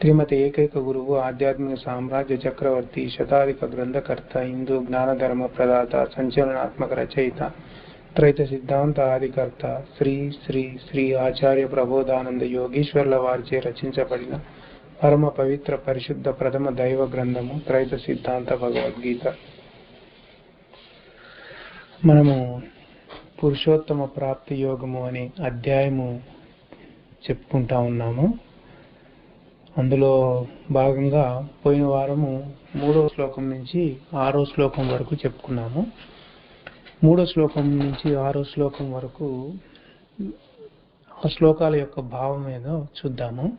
శ్రీమతి ఏకైక గురువు ఆధ్యాత్మిక సామ్రాజ్య చక్రవర్తి శతాధిక గ్రంథకర్త హిందూ జ్ఞానధర్మ ప్రదాత సంచలనాత్మక రచయిత త్రైత సిద్ధాంత ఆదికర్త శ్రీ శ్రీ శ్రీ ఆచార్య ప్రబోధానంద యోగీశ్వర్ల వారిచే రచించబడిన పరమ పవిత్ర పరిశుద్ధ ప్రథమ దైవ గ్రంథము త్రైత సిద్ధాంత భగవద్గీత. మనము పురుషోత్తమ ప్రాప్తి యోగము అనే అధ్యాయము చెప్పుకుంటా ఉన్నాము. అందులో భాగంగా పోయిన వారము మూడో శ్లోకం నుంచి ఆరో శ్లోకం వరకు చెప్పుకున్నాము. మూడో శ్లోకం నుంచి ఆరో శ్లోకం వరకు ఆ శ్లోకాల యొక్క భావం ఏదో చూద్దాము.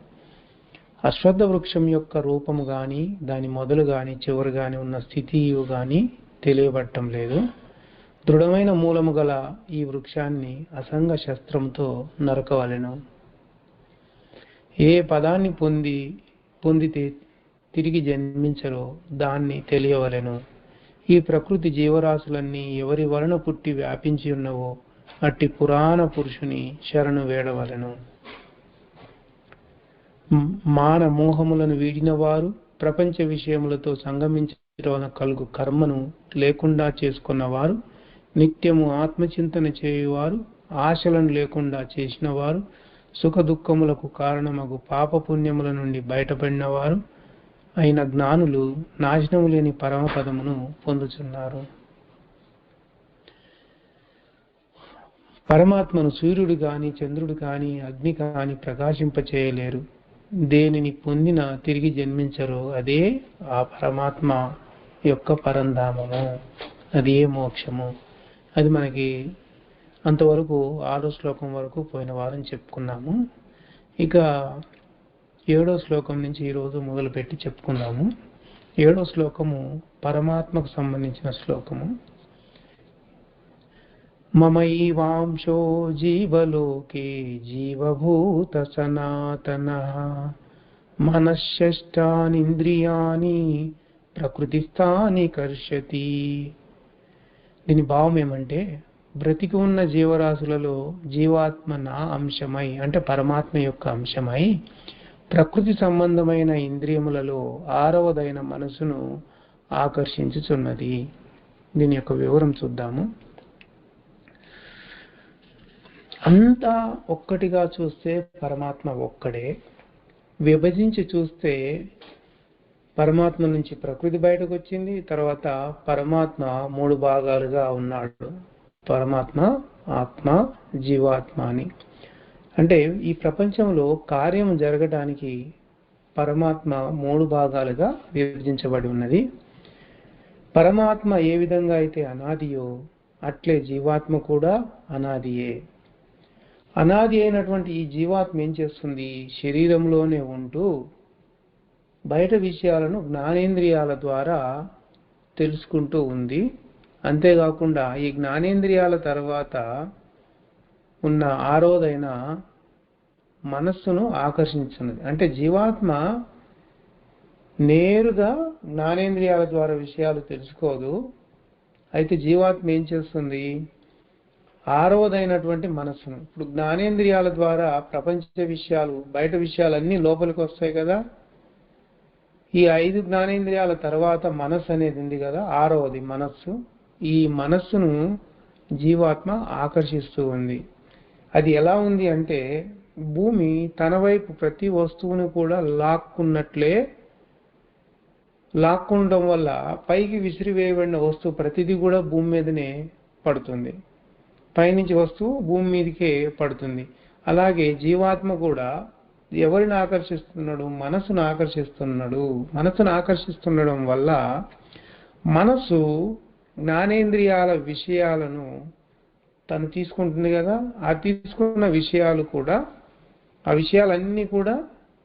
అశ్వత్థ వృక్షం యొక్క రూపము కానీ దాని మొదలు కానీ చివరి కానీ ఉన్న స్థితి కానీ తెలియబట్టం లేదు. దృఢమైన మూలము గల ఈ వృక్షాన్ని అసంగ శస్త్రంతో నరకవలెను. ఏ పదాన్ని పొంది పొందితే తిరిగి జన్మించరో దాన్ని తెలియవలెను. ఈ ప్రకృతి జీవరాశులన్నీ ఎవరి వలన పుట్టి వ్యాపించి ఉన్నవో అట్టి పురాణ పురుషుని శరణు వేడవలెను. మాన మోహములను వీడిన వారు ప్రపంచ విషయములతో సంగమించడం వలన కలుగు కర్మను లేకుండా చేసుకున్నవారు నిత్యము ఆత్మచింతన చేయువారు ఆశలను లేకుండా చేసిన సుఖదుఖములకు సుఖ దుఃఖములకు కారణమగు పాపపుణ్యముల నుండి బయటపడినవారు అయిన జ్ఞానులు నాశనము లేని పరమపదమును పొందుచున్నారు. పరమాత్మను సూర్యుడు కాని చంద్రుడు కాని అగ్ని కానీ ప్రకాశింపచేయలేరు. దేనిని పొందిన తిరిగి జన్మించరో అదే ఆ పరమాత్మ యొక్క పరంధామము. అదే మోక్షము? అది మనకి అంతవరకు ఆరో శ్లోకం వరకు పోయిన వారం చెప్పుకున్నాము. ఇక ఏడో శ్లోకం నుంచి ఈరోజు మొదలుపెట్టి చెప్పుకుందాము. ఏడో శ్లోకము పరమాత్మకు సంబంధించిన శ్లోకము. మమైవాంశో జీవలోకే జీవభూత సనాతన. మనశ్శష్టానింద్రియాని ప్రకృతిస్థాని కర్షతి దీని భావం ఏమంటే బ్రతికి ఉన్న జీవరాశులలో జీవాత్మ నా అంశమై అంటే పరమాత్మ యొక్క అంశమై ప్రకృతి సంబంధమైన ఇంద్రియములలో ఆరవదైన మనసును ఆకర్షించుచున్నది. దీని యొక్క వివరం చూద్దాము. అంతా ఒక్కటిగా చూస్తే పరమాత్మ ఒక్కడే. విభజించి చూస్తే పరమాత్మ నుంచి ప్రకృతి బయటకు వచ్చింది తర్వాత పరమాత్మ మూడు భాగాలుగా ఉన్నాడు. పరమాత్మ ఆత్మ జీవాత్మ అని అంటే ఈ ప్రపంచంలో కార్యం జరగడానికి పరమాత్మ మూడు భాగాలుగా విభజించబడి ఉన్నది. పరమాత్మ ఏ విధంగా అయితే అనాదియో అట్లే జీవాత్మ కూడా అనాదియే. అనాది అయినటువంటి ఈ జీవాత్మ ఏం చేస్తుంది? శరీరంలోనే ఉంటూ బయట విషయాలను జ్ఞానేంద్రియాల ద్వారా తెలుసుకుంటూ ఉంది. అంతేకాకుండా ఈ జ్ఞానేంద్రియాల తర్వాత ఉన్న ఆరోదైన మనస్సును ఆకర్షించున్నది అంటే జీవాత్మ నేరుగా జ్ఞానేంద్రియాల ద్వారా విషయాలు తెలుసుకోదు. అయితే జీవాత్మ ఏం చేస్తుంది? ఆరవదైనటువంటి మనస్సును. ఇప్పుడు జ్ఞానేంద్రియాల ద్వారా ప్రపంచ విషయాలు బయట విషయాలన్నీ లోపలికి వస్తాయి కదా. ఈ ఐదు జ్ఞానేంద్రియాల తర్వాత మనస్సు అనేది ఉంది కదా ఆరవది మనస్సు. ఈ మనస్సును జీవాత్మ ఆకర్షిస్తూ ఉంది. అది ఎలా ఉంది అంటే భూమి తన వైపు ప్రతి వస్తువును కూడా లాక్కున్నట్లే లాక్కుండడం వల్ల పైకి విసిరివేయబడిన వస్తువు ప్రతిదీ కూడా భూమి మీదనే పడుతుంది. పైనుంచి వస్తువు భూమి మీదకే పడుతుంది. అలాగే జీవాత్మ కూడా ఎవరిని ఆకర్షిస్తున్నాడు? మనసును ఆకర్షిస్తున్నాడు. మనసును ఆకర్షిస్తుండడం వల్ల మనసు జ్ఞానేంద్రియాల విషయాలను తను తీసుకుంటుంది కదా ఆ తీసుకున్న విషయాలు కూడా ఆ విషయాలన్నీ కూడా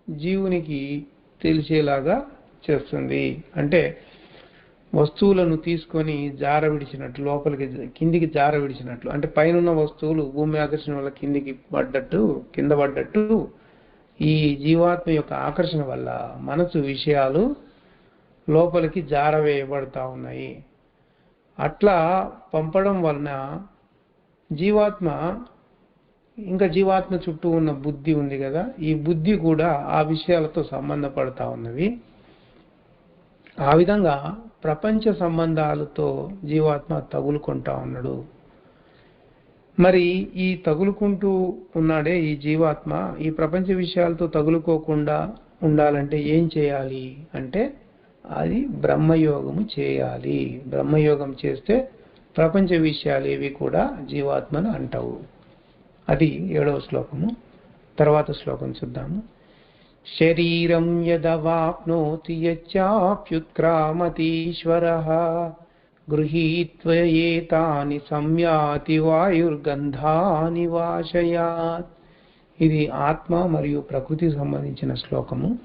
జీవునికి తెలిసేలాగా చేస్తుంది. అంటే వస్తువులను తీసుకొని జార విడిచినట్లు లోపలికి కిందికి జార విడిచినట్లు అంటే పైన ఉన్న వస్తువులు భూమి ఆకర్షణ వల్ల కిందికి పడ్డట్టు కింద పడ్డట్టు ఈ జీవాత్మ యొక్క ఆకర్షణ వల్ల మనసు విషయాలు లోపలికి జారవేయబడతా ఉన్నాయి. అట్లా పంపడం వలన జీవాత్మ ఇంకా జీవాత్మ చుట్టూ ఉన్న బుద్ధి ఉంది కదా ఈ బుద్ధి కూడా ఆ విషయాలతో సంబంధపడతా ఉన్నవి ఆ విధంగా ప్రపంచ సంబంధాలతో జీవాత్మ తగులుకుంటా ఉన్నాడు. మరి ఈ తగులుకుంటూ ఉన్నాడే ఈ జీవాత్మ ఈ ప్రపంచ విషయాలతో తగులుకోకుండా ఉండాలంటే ఏం చేయాలి అంటే అది బ్రహ్మయోగము చేయాలి. బ్రహ్మయోగం చేస్తే ప్రపంచ విషయాలు ఏవి కూడా జీవాత్మను అంటావు. అది ఏడవ శ్లోకము. తర్వాత శ్లోకం చూద్దాము. శరీరం యదవాప్నోతి యచ్చాప్యుత్క్రామతీశ్వర గృహీత్వయేతాని సంయాతి వాయుర్గంధాని వాశయాత్. ఇది ఆత్మ మరియు ప్రకృతికి సంబంధించిన శ్లోకము.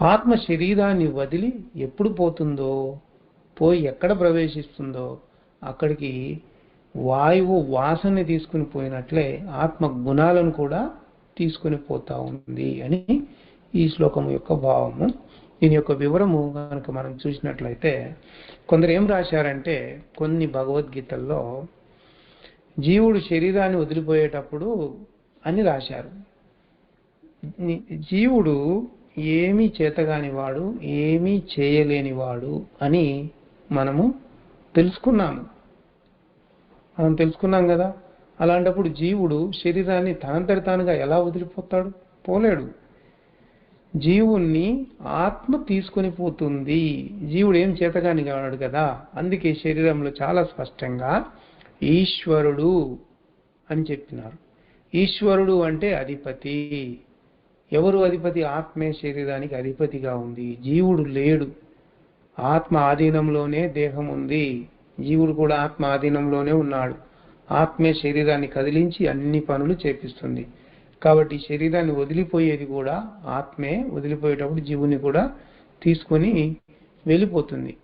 ఆత్మ శరీరాన్ని వదిలి ఎప్పుడు పోతుందో పోయి ఎక్కడ ప్రవేశిస్తుందో అక్కడికి వాయువు వాసనని తీసుకుని పోయినట్లే ఆత్మ గుణాలను కూడా తీసుకుని పోతా ఉంది అని ఈ శ్లోకం యొక్క భావము. దీని యొక్క వివరము కనుక మనం చూసినట్లయితే కొందరు ఏం రాశారంటే కొన్ని భగవద్గీతల్లో జీవుడు శరీరాన్ని వదిలిపోయేటప్పుడు అని రాశారు. జీవుడు ఏమీ చేతగాని వాడు ఏమీ చేయలేనివాడు అని మనము తెలుసుకున్నాము. మనం తెలుసుకున్నాం కదా? అలాంటప్పుడు జీవుడు శరీరాన్ని తనంతటి తానుగా ఎలా వదిలిపోతాడు? పోలేడు. జీవుణ్ణి ఆత్మ తీసుకొని పోతుంది. జీవుడు ఏం చేతగాని కాడు కదా? అందుకే శరీరంలో చాలా స్పష్టంగా ఈశ్వరుడు అని చెప్పినారు. ఈశ్వరుడు అంటే అధిపతి. ఎవరు అధిపతి? ఆత్మే శరీరానికి అధిపతిగా ఉంది. జీవుడు లేడు. ఆత్మ ఆధీనంలోనే దేహం ఉంది. జీవుడు కూడా ఆత్మ ఆధీనంలోనే ఉన్నాడు. ఆత్మే శరీరాన్ని కదిలించి అన్ని పనులు చేపిస్తుంది. కాబట్టి శరీరాన్ని వదిలిపోయేది కూడా ఆత్మే వదిలిపోయేటప్పుడు జీవుని కూడా తీసుకొని వెళ్ళిపోతుంది.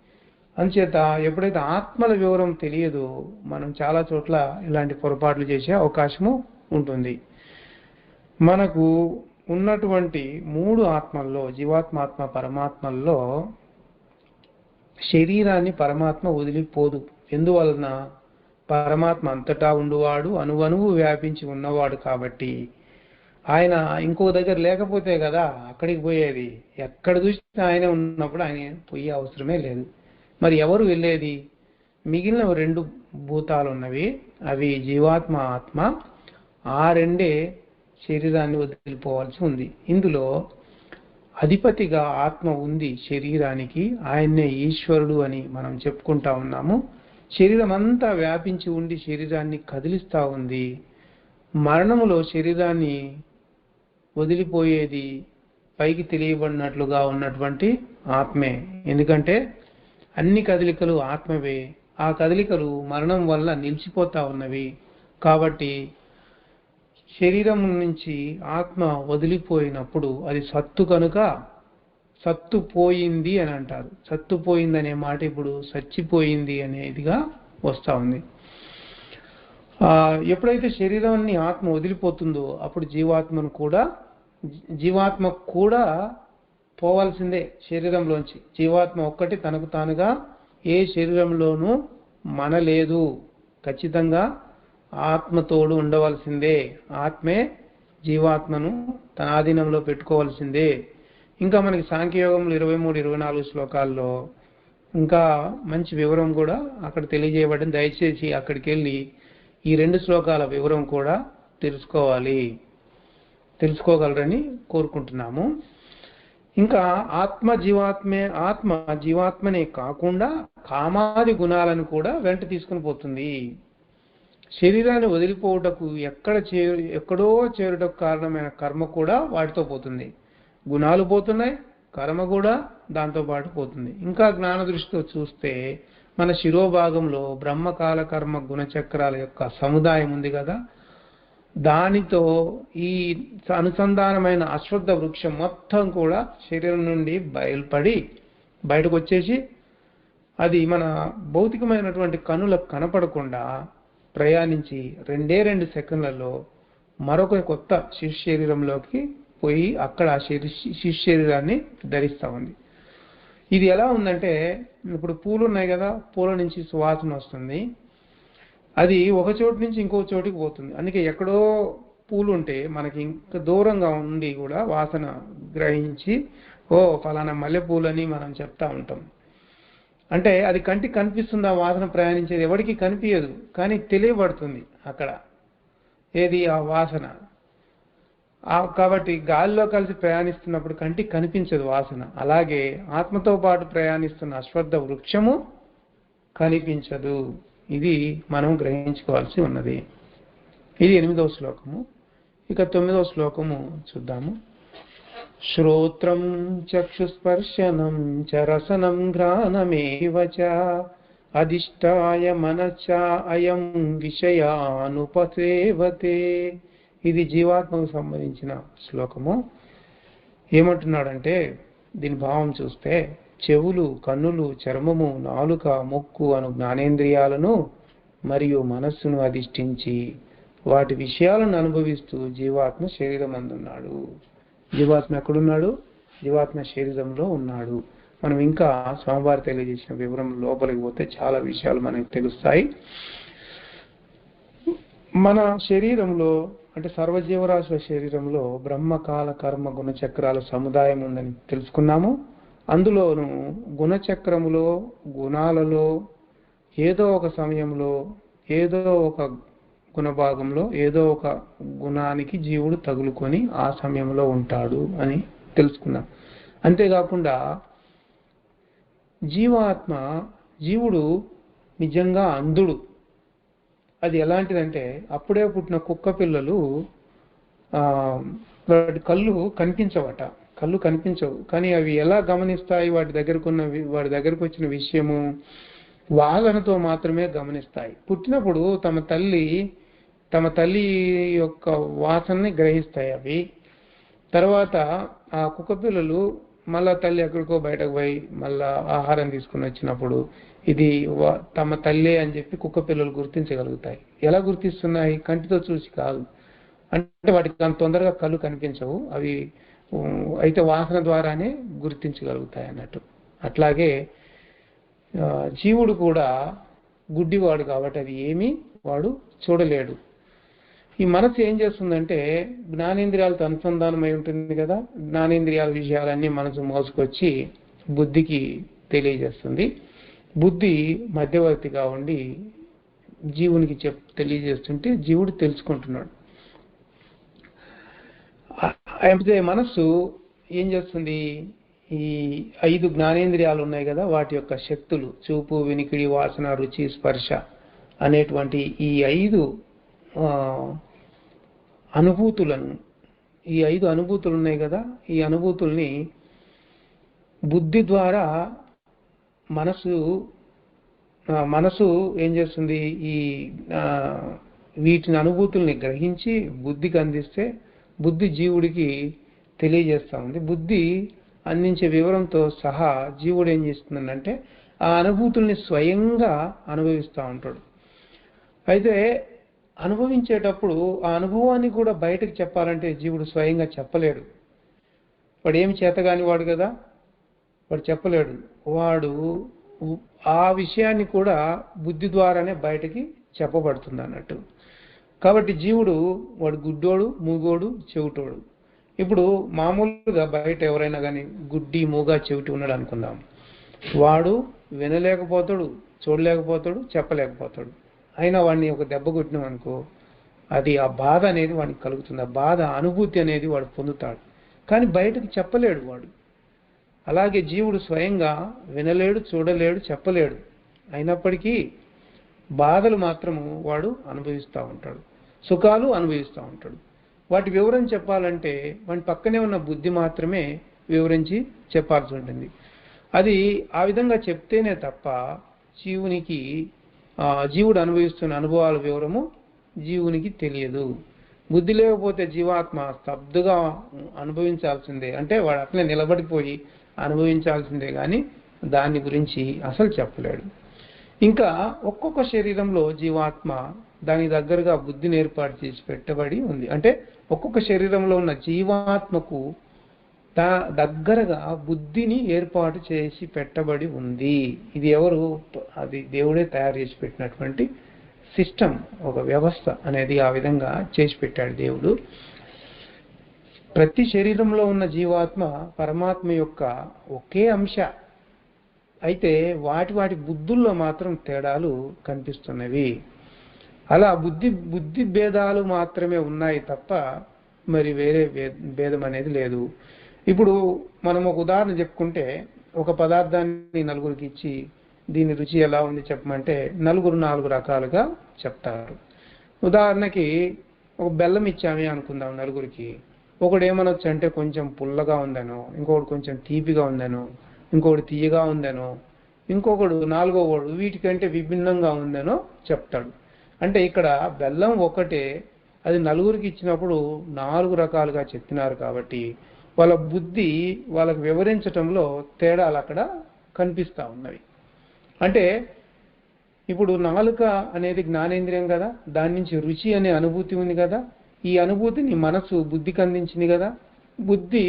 అంచేత ఎప్పుడైతే ఆత్మల వివరం తెలియదో మనం చాలా చోట్ల ఇలాంటి పొరపాట్లు చేసే అవకాశము ఉంటుంది. మనకు ఉన్నటువంటి మూడు ఆత్మల్లో జీవాత్మాత్మ పరమాత్మల్లో శరీరాన్ని పరమాత్మ వదిలిపోదు. ఎందువలన? పరమాత్మ అంతటా ఉండువాడు అణువణువు వ్యాపించి ఉన్నవాడు కాబట్టి. ఆయన ఇంకో దగ్గర లేకపోతే కదా అక్కడికి పోయేది. ఎక్కడ చూసినా ఆయన ఉన్నప్పుడు ఆయన పోయే అవసరమే లేదు. మరి ఎవరు వెళ్ళేది? మిగిలిన రెండు భూతాలు ఉన్నవి అవి జీవాత్మ ఆత్మ. ఆ రెండే శరీరాన్ని వదిలిపోవాల్సి ఉంది. ఇందులో అధిపతిగా ఆత్మ ఉంది శరీరానికి. ఆయన్నే ఈశ్వరుడు అని మనం చెప్పుకుంటా ఉన్నాము. శరీరం అంతా వ్యాపించి ఉండి శరీరాన్ని కదిలిస్తూ ఉంది. మరణములో శరీరాన్ని వదిలిపోయేది పైకి తెలియబడినట్లుగా ఉన్నటువంటి ఆత్మే. ఎందుకంటే అన్ని కదలికలు ఆత్మవే. ఆ కదలికలు మరణం వల్ల నిలిచిపోతా ఉన్నవి. కాబట్టి శరీరం నుంచి ఆత్మ వదిలిపోయినప్పుడు అది సత్తు కనుక సత్తు పోయింది అని అంటారు. సత్తు పోయింది అనే మాట ఇప్పుడు చచ్చిపోయింది అనేదిగా వస్తూ ఉంది. ఎప్పుడైతే శరీరాన్ని ఆత్మ వదిలిపోతుందో అప్పుడు జీవాత్మను కూడా జీవాత్మ కూడా పోవాల్సిందే శరీరంలోంచి. జీవాత్మ ఒక్కటి తనకు తానుగా ఏ శరీరంలోనూ మనలేదు. ఖచ్చితంగా ఆత్మతోడు ఉండవలసిందే. ఆత్మే జీవాత్మను తన ఆధీనంలో పెట్టుకోవాల్సిందే. ఇంకా మనకి సాంఖ్యయోగంలో ఇరవై మూడు ఇరవై నాలుగు శ్లోకాల్లో ఇంకా మంచి వివరం కూడా అక్కడ తెలియజేయబడింది. దయచేసి అక్కడికి వెళ్ళి ఈ రెండు శ్లోకాల వివరం కూడా తెలుసుకోవాలి. తెలుసుకోగలరని కోరుకుంటున్నాము. ఇంకా ఆత్మ జీవాత్మే ఆత్మ జీవాత్మనే కాకుండా కామాది గుణాలను కూడా వెంట తీసుకుని పోతుంది. శరీరాన్ని వదిలిపోవుటకు ఎక్కడ చేరు ఎక్కడో చేరుటకు కారణమైన కర్మ కూడా వాటితో పోతుంది. గుణాలు పోతున్నాయి కర్మ కూడా దాంతో పాటు పోతుంది. ఇంకా జ్ఞాన దృష్టితో చూస్తే మన శిరోభాగంలో బ్రహ్మకాల కర్మ గుణచక్రాల యొక్క సముదాయం ఉంది కదా. దానితో ఈ అనుసంధానమైన అశ్వద్ధ వృక్షం మొత్తం కూడా శరీరం నుండి బయలుపడి బయటకు వచ్చేసి అది మన భౌతికమైనటువంటి కనులకు కనపడకుండా ప్రయాణించి రెండే రెండు సెకండ్లలో మరొక కొత్త శిశు శరీరంలోకి పోయి అక్కడ ఆ శరీ శిశు శరీరాన్ని ధరిస్తా ఉంది. ఇది ఎలా ఉందంటే ఇప్పుడు పూలు ఉన్నాయి కదా పూల నుంచి సువాసన వస్తుంది. అది ఒక చోటు నుంచి ఇంకో చోటికి పోతుంది. అందుకే ఎక్కడో పూలు ఉంటే మనకి ఇంకా దూరంగా ఉండి కూడా వాసన గ్రహించి ఓ ఫలానా మల్లెపూలని మనం చెప్తా ఉంటాం. అంటే అది కంటికి కనిపిస్తుంది ఆ వాసన ప్రయాణించేది? ఎవరికి కనిపించదు కానీ తెలియబడుతుంది అక్కడ. ఏది? ఆ వాసన. కాబట్టి గాలిలో కలిసి ప్రయాణిస్తున్నప్పుడు కంటికి కనిపించదు వాసన. అలాగే ఆత్మతో పాటు ప్రయాణిస్తున్న అశ్వద్ధ వృక్షము కనిపించదు. ఇది మనం గ్రహించుకోవాల్సి ఉన్నది. ఇది ఎనిమిదవ శ్లోకము. ఇక తొమ్మిదవ శ్లోకము చూద్దాము. శ్రోత్రం చక్షుస్పర్శనం చ రసనం ఘ్రాణమేవ అధిష్టాయ మనశ్చ అయం విషయానుపసేవతే. ఇది జీవాత్మకు సంబంధించిన శ్లోకము. ఏమంటున్నాడంటే దీని భావం చూస్తే చెవులు కన్నులు చర్మము నాలుక ముక్కు అను జ్ఞానేంద్రియాలను మరియు మనస్సును అధిష్ఠించి వాటి విషయాలను అనుభవిస్తూ జీవాత్మ శరీరం అందున్నాడు జీవాత్మ ఎక్కడున్నాడు? జీవాత్మ శరీరంలో ఉన్నాడు. మనం ఇంకా స్వామివారి తెలియజేసిన వివరం లోపలికి పోతే చాలా విషయాలు మనకు తెలుస్తాయి. మన శరీరంలో అంటే సర్వజీవరాశుల శరీరంలో బ్రహ్మకాల కర్మ గుణచక్రాల సముదాయం ఉందని తెలుసుకున్నాము. అందులోను గుణచక్రములో గుణాలలో ఏదో ఒక సమయంలో ఏదో ఒక గుణభాగంలో ఏదో ఒక గుణానికి జీవుడు తగులుకొని ఆ సమయంలో ఉంటాడు అని తెలుసుకున్నాం అంతేకాకుండా జీవాత్మ జీవుడు నిజంగా అంధుడు. అది ఎలాంటిదంటే అప్పుడే పుట్టిన కుక్క పిల్లలు వాటి కళ్ళు కనిపించవట. కళ్ళు కనిపించవు. కానీ అవి ఎలా గమనిస్తాయి? వాటి దగ్గరకున్న వాటి దగ్గరకు వచ్చిన విషయము వాసనతో మాత్రమే గమనిస్తాయి. పుట్టినప్పుడు తమ తల్లి తమ తల్లి యొక్క వాసనని గ్రహిస్తాయి అవి. తర్వాత ఆ కుక్క పిల్లలు మళ్ళా తల్లి ఎక్కడికో బయటకు పోయి మళ్ళా ఆహారం తీసుకుని వచ్చినప్పుడు ఇది వా- తమ తల్లే అని చెప్పి కుక్క పిల్లలు గుర్తించగలుగుతాయి. ఎలా గుర్తిస్తున్నాయి? కంటితో చూసి కాదు. అంటే వాటికి అంత తొందరగా కళ్ళు కనిపించవు. అవి అయితే వాసన ద్వారానే గుర్తించగలుగుతాయి అన్నట్టు. అట్లాగే జీవుడు కూడా గుడ్డివాడు కాబట్టి అది ఏమీ వాడు చూడలేడు. ఈ మనసు ఏం చేస్తుందంటే జ్ఞానేంద్రియాలతో అనుసంధానమై ఉంటుంది కదా జ్ఞానేంద్రియాల విషయాలన్నీ మనసు మోసుకొచ్చి బుద్ధికి తెలియజేస్తుంది. బుద్ధి మధ్యవర్తిగా ఉండి జీవునికి చెప్ తెలియజేస్తుంటే జీవుడు తెలుసుకుంటున్నాడు. అయితే మనస్సు ఏం చేస్తుంది? ఈ ఐదు జ్ఞానేంద్రియాలు ఉన్నాయి కదా వాటి యొక్క శక్తులు చూపు వినికిడి వాసన రుచి స్పర్శ అనేటువంటి ఈ ఐదు అనుభూతులను ఈ ఐదు అనుభూతులు ఉన్నాయి కదా ఈ అనుభూతుల్ని బుద్ధి ద్వారా మనసు మనసు ఏం చేస్తుంది? ఈ వీటిని అనుభూతుల్ని గ్రహించి బుద్ధికి అందిస్తే బుద్ధి జీవుడికి తెలియజేస్తా ఉంది. బుద్ధి అందించే వివరంతో సహా జీవుడు ఏం చేస్తుందంటే ఆ అనుభూతుల్ని స్వయంగా అనుభవిస్తూ ఉంటాడు. అయితే అనుభవించేటప్పుడు ఆ అనుభవాన్ని కూడా బయటకు చెప్పాలంటే జీవుడు స్వయంగా చెప్పలేడు. వాడు ఏమి చేతగాని వాడు కదా వాడు చెప్పలేడు. వాడు ఆ విషయాన్ని కూడా బుద్ధి ద్వారానే బయటకి చెప్పబడుతుంది అన్నట్టు కాబట్టి జీవుడు వాడు గుడ్డోడు మూగోడు చెవిటోడు. ఇప్పుడు మామూలుగా బయట ఎవరైనా కానీ గుడ్డి మూగా చెవిటి ఉన్నాడు అనుకుందాం. వాడు వినలేకపోతాడు చూడలేకపోతాడు చెప్పలేకపోతాడు. అయినా వాడిని ఒక దెబ్బ కొట్టినాం అనుకో అది ఆ బాధ అనేది వాడికి కలుగుతుంది. ఆ బాధ అనుభూతి అనేది వాడు పొందుతాడు. కానీ బయటకు చెప్పలేడు వాడు. అలాగే జీవుడు స్వయంగా వినలేడు చూడలేడు చెప్పలేడు. అయినప్పటికీ బాధలు మాత్రము వాడు అనుభవిస్తూ ఉంటాడు. సుఖాలు అనుభవిస్తూ ఉంటాడు. వాటి వివరం చెప్పాలంటే వాటి పక్కనే ఉన్న బుద్ధి మాత్రమే వివరించి చెప్పాల్సి ఉంటుంది. అది ఆ విధంగా చెప్తేనే తప్ప జీవునికి జీవుడు అనుభవిస్తున్న అనుభవాల వివరము జీవునికి తెలియదు. బుద్ధి లేకపోతే జీవాత్మ స్తబ్దుగా అనుభవించాల్సిందే. అంటే వాడు అట్లే నిలబడిపోయి అనుభవించాల్సిందే కానీ దాని గురించి అసలు చెప్పలేడు. ఇంకా ఒక్కొక్క శరీరంలో జీవాత్మ దానికి దగ్గరగా బుద్ధిని ఏర్పాటు చేసి పెట్టబడి ఉంది. అంటే ఒక్కొక్క శరీరంలో ఉన్న జీవాత్మకు దా దగ్గరగా బుద్ధిని ఏర్పాటు చేసి పెట్టబడి ఉంది. ఇది ఎవరు? అది దేవుడే తయారు చేసి పెట్టినటువంటి సిస్టమ్ ఒక వ్యవస్థ అనేది ఆ విధంగా చేసి పెట్టాడు దేవుడు. ప్రతి శరీరంలో ఉన్న జీవాత్మ పరమాత్మ యొక్క ఒకే అంశ. అయితే వాటి వాటి బుద్ధుల్లో మాత్రం తేడాలు కనిపిస్తున్నవి. అలా బుద్ధి బుద్ధి భేదాలు మాత్రమే ఉన్నాయి తప్ప మరి వేరే భేదం అనేది లేదు. ఇప్పుడు మనం ఒక ఉదాహరణ చెప్పుకుంటే ఒక పదార్థాన్ని నలుగురికి ఇచ్చి దీని రుచి ఎలా ఉంది చెప్పమంటే నలుగురు నాలుగు రకాలుగా చెప్తారు. ఉదాహరణకి ఒక బెల్లం ఇచ్చామే అనుకుందాం నలుగురికి. ఒకడు ఏమనొచ్చు అంటే కొంచెం పుల్లగా ఉందనో ఇంకొకడు కొంచెం తీపిగా ఉందనో ఇంకొకడు తీయగా ఉందనో ఇంకొకడు నాలుగో వాడు వీటికంటే విభిన్నంగా ఉందనో చెప్తాడు. అంటే ఇక్కడ బెల్లం ఒకటే అది నలుగురికి ఇచ్చినప్పుడు నాలుగు రకాలుగా చెప్పినారు కాబట్టి వాళ్ళ బుద్ధి వాళ్ళకు వివరించటంలో తేడాలు అక్కడ కనిపిస్తా ఉన్నవి. అంటే ఇప్పుడు నాలుక అనేది జ్ఞానేంద్రియం కదా దాని నుంచి రుచి అనే అనుభూతి ఉంది కదా ఈ అనుభూతిని మనసు బుద్ధికి అందించింది కదా బుద్ధి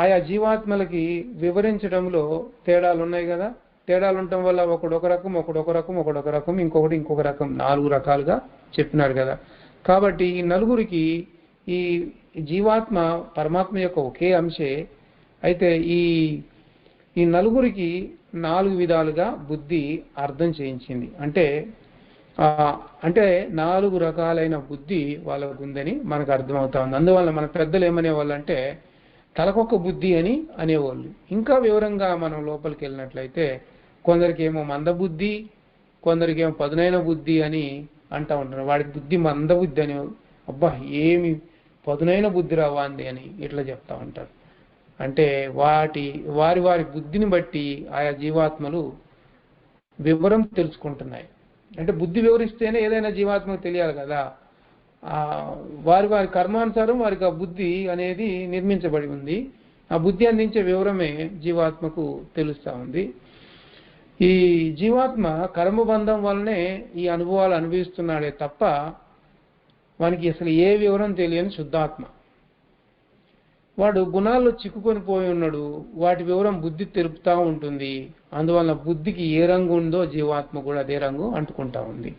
ఆయా జీవాత్మలకి వివరించడంలో తేడాలు ఉన్నాయి కదా తేడాలు ఉండటం వల్ల ఒకడు ఒక రకం ఒకడు ఒక రకం ఒకడు ఒక రకం ఇంకొకటి ఇంకొక రకం నాలుగు రకాలుగా చెప్పినాడు కదా. కాబట్టి ఈ నలుగురికి ఈ జీవాత్మ పరమాత్మ యొక్క ఒకే అంశే. అయితే ఈ ఈ నలుగురికి నాలుగు విధాలుగా బుద్ధి అర్థం చేయించింది. అంటే అంటే నాలుగు రకాలైన బుద్ధి వాళ్ళకు ఉందని మనకు అర్థమవుతా ఉంది. అందువల్ల మన పెద్దలు ఏమనేవాళ్ళు అంటే తలకొక్క బుద్ధి అని అనేవాళ్ళు. ఇంకా వివరంగా మనం లోపలికి వెళ్ళినట్లయితే కొందరికి ఏమో మందబుద్ధి కొందరికి ఏమో పదునైన బుద్ధి అని అంటా ఉంటారు. వాడికి బుద్ధి మందబుద్ధి అని అబ్బా ఏమి పదునైన బుద్ధి రావాంది అని ఇట్లా చెప్తా ఉంటారు. అంటే వాటి వారి వారి బుద్ధిని బట్టి ఆయా జీవాత్మలు వివరం తెలుసుకుంటున్నాయి. అంటే బుద్ధి వివరిస్తేనే ఏదైనా జీవాత్మకు తెలియాలి కదా. వారి వారి కర్మానుసారం వారికి ఆ బుద్ధి అనేది నిర్మించబడి ఉంది. ఆ బుద్ధి అందించే వివరమే జీవాత్మకు తెలుస్తా ఉంది. ఈ జీవాత్మ కర్మబంధం వల్లనే ఈ అనుభవాలు అనుభవిస్తున్నాడే తప్ప వానికి అసలు ఏ వివరం తెలియని శుద్ధాత్మ. వాడు గుణాల్లో చిక్కుకొని పోయి ఉన్నాడు వాటి వివరం బుద్ధి తెలుపుతూ ఉంటుంది. అందువల్ల బుద్ధికి ఏ రంగు ఉందో జీవాత్మ కూడా అదే రంగు అంటుకుంటా ఉంది.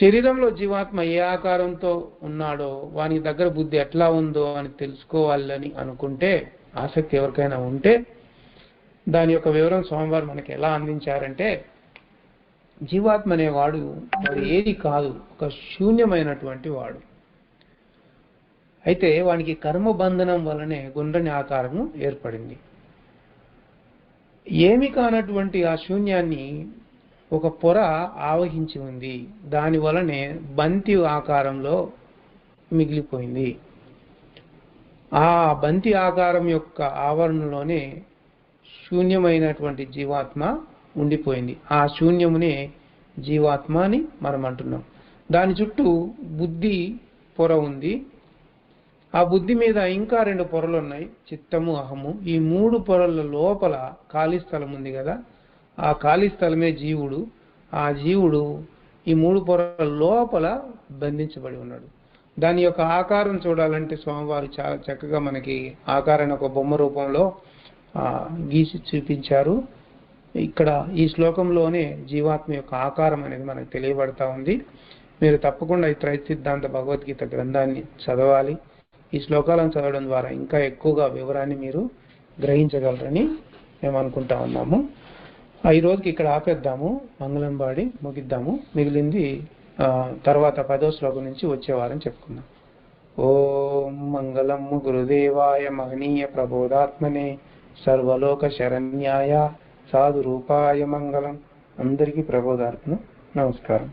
శరీరంలో జీవాత్మ ఏ ఆకారంతో ఉన్నాడో వానికి దగ్గర బుద్ధి ఎట్లా ఉందో అని తెలుసుకోవాలని అనుకుంటే ఆసక్తి ఎవరికైనా ఉంటే దాని యొక్క వివరం స్వామివారు మనకి ఎలా అందించారంటే జీవాత్మ అనేవాడు వాడు ఏది కాదు ఒక శూన్యమైనటువంటి వాడు. అయితే వానికి కర్మ బంధనం వలనే గుండ్రని ఆకారము ఏర్పడింది. ఏమి కానటువంటి ఆ శూన్యాన్ని ఒక పొర ఆవహించి ఉంది. దాని వలనే బంతి ఆకారంలో మిగిలిపోయింది. ఆ బంతి ఆకారం యొక్క ఆవరణలోనే శూన్యమైనటువంటి జీవాత్మ ఉండిపోయింది. ఆ శూన్యమునే జీవాత్మ అని మనం అంటున్నాం. దాని చుట్టూ బుద్ధి పొర ఉంది. ఆ బుద్ధి మీద ఇంకా రెండు పొరలు ఉన్నాయి. చిత్తము అహము. ఈ మూడు పొరల లోపల ఖాళీ స్థలం ఉంది కదా. ఆ ఖాళీ స్థలమే జీవుడు. ఆ జీవుడు ఈ మూడు పొరల లోపల బంధించబడి ఉన్నాడు. దాని యొక్క ఆకారం చూడాలంటే స్వామివారు చాలా చక్కగా మనకి ఆకారాన్ని ఒక బొమ్మ రూపంలో గీసి చూపించారు. ఇక్కడ ఈ శ్లోకంలోనే జీవాత్మ యొక్క ఆకారం అనేది మనకు తెలియబడతా ఉంది. మీరు తప్పకుండా ఈ త్రై సిద్ధాంత భగవద్గీత గ్రంథాన్ని చదవాలి. ఈ శ్లోకాలను చదవడం ద్వారా ఇంకా ఎక్కువగా వివరాన్ని మీరు గ్రహించగలరని మేము అనుకుంటా ఉన్నాము. ఆ, ఈ రోజుకి ఇక్కడ ఆపేద్దాము. మంగళం పాడి ముగిద్దాము. మిగిలింది తర్వాత పదో శ్లోకం నుంచి వచ్చేవారని చెప్పుకుందాం. ఓం మంగళం గురుదేవాయ మహనీయ ప్రబోధాత్మనే సర్వలోక శరణ్యాయ సాధు రూపాయ మంగళం. అందరికీ ప్రబోధార్పణ. నమస్కారం.